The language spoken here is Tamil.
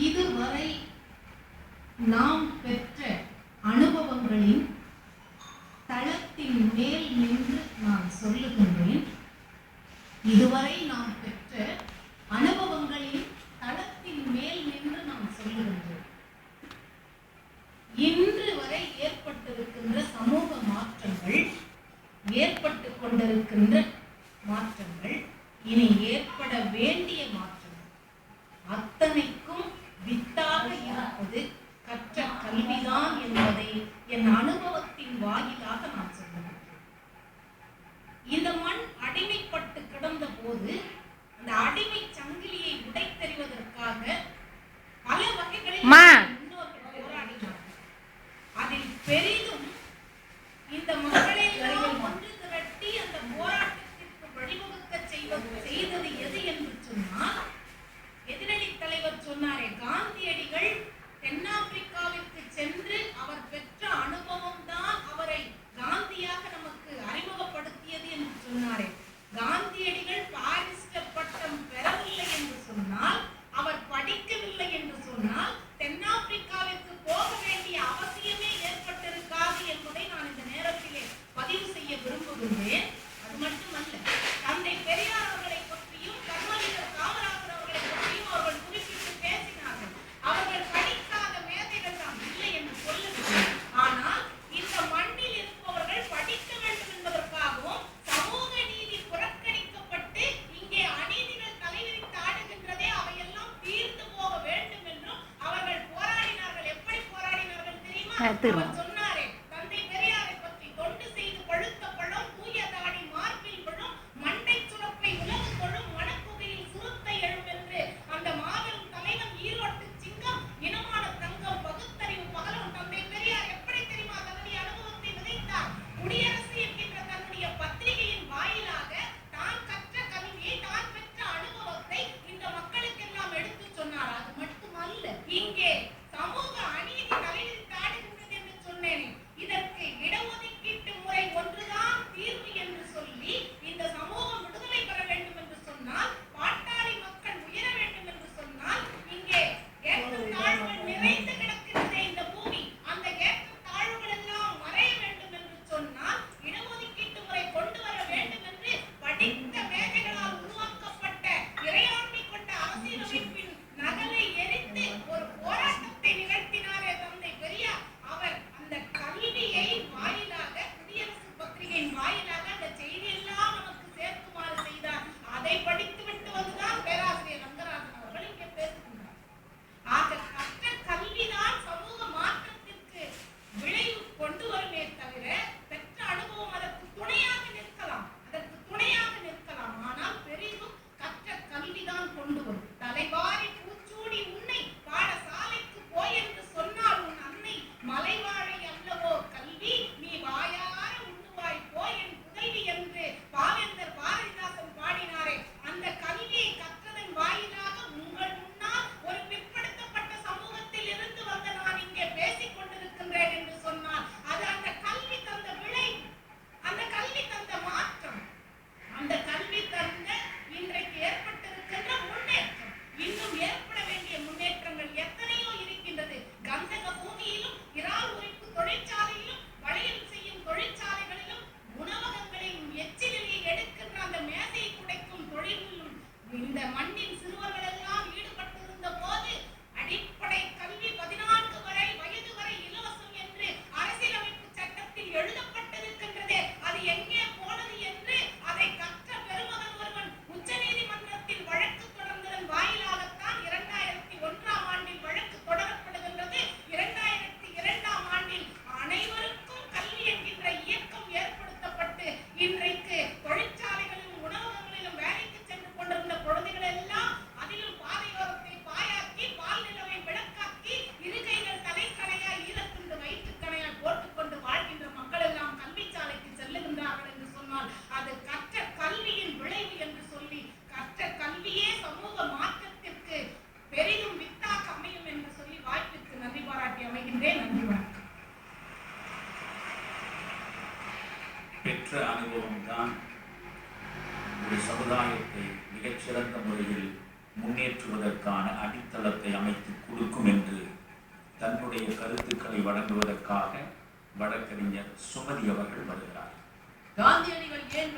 இதுவரை நாம் பெற்ற அனுபவங்களின் தளத்தின் மேல் நின்று நான் சொல்லுகின்றேன். இதுவரை நாம் பெற்ற அனுபவங்களின் தளத்தின் மேல் நின்று நாம் சொல்லுகின்றோம் இன்று வரை ஏற்பட்டிருக்கின்ற சமூக மாற்றங்கள் ஏற்பட்டு கொண்டிருக்கின்ற மாற்றங்கள் இனி ஏற்பட வேண்டிய very 哎对了。பெற்ற அனுபவம் ஒரு சமுதாயத்தை மிகச்சிறந்த முறையில் முன்னேற்றுவதற்கான அடித்தளத்தை அமைத்து கொடுக்கும் என்று தன்னுடைய கருத்துக்களை வழங்குவதற்காக வழக்கறிஞர் சுமதி அவர்கள் வருகிறார். காந்தியடிகள் ஏன்